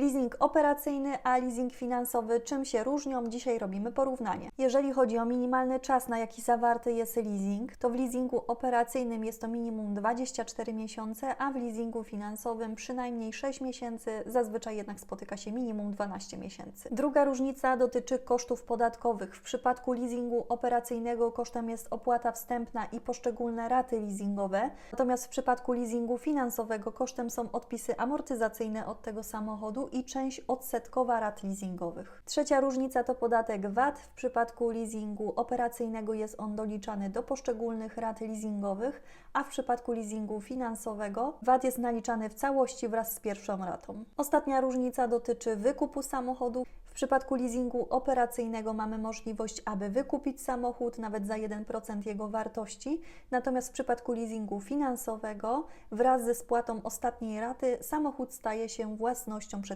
Leasing operacyjny, a leasing finansowy. Czym się różnią? Dzisiaj robimy porównanie. Jeżeli chodzi o minimalny czas, na jaki zawarty jest leasing, to w leasingu operacyjnym jest to minimum 24 miesiące, a w leasingu finansowym przynajmniej 6 miesięcy, zazwyczaj jednak spotyka się minimum 12 miesięcy. Druga różnica dotyczy kosztów podatkowych. W przypadku leasingu operacyjnego kosztem jest opłata wstępna i poszczególne raty leasingowe, natomiast w przypadku leasingu finansowego kosztem są odpisy amortyzacyjne od tego samochodu i część odsetkowa rat leasingowych. Trzecia różnica to podatek VAT. W przypadku leasingu operacyjnego jest on doliczany do poszczególnych rat leasingowych, a w przypadku leasingu finansowego VAT jest naliczany w całości wraz z pierwszą ratą. Ostatnia różnica dotyczy wykupu samochodu. W przypadku leasingu operacyjnego mamy możliwość, aby wykupić samochód nawet za 1% jego wartości, natomiast w przypadku leasingu finansowego wraz ze spłatą ostatniej raty samochód staje się własnością przedsiębiorstwa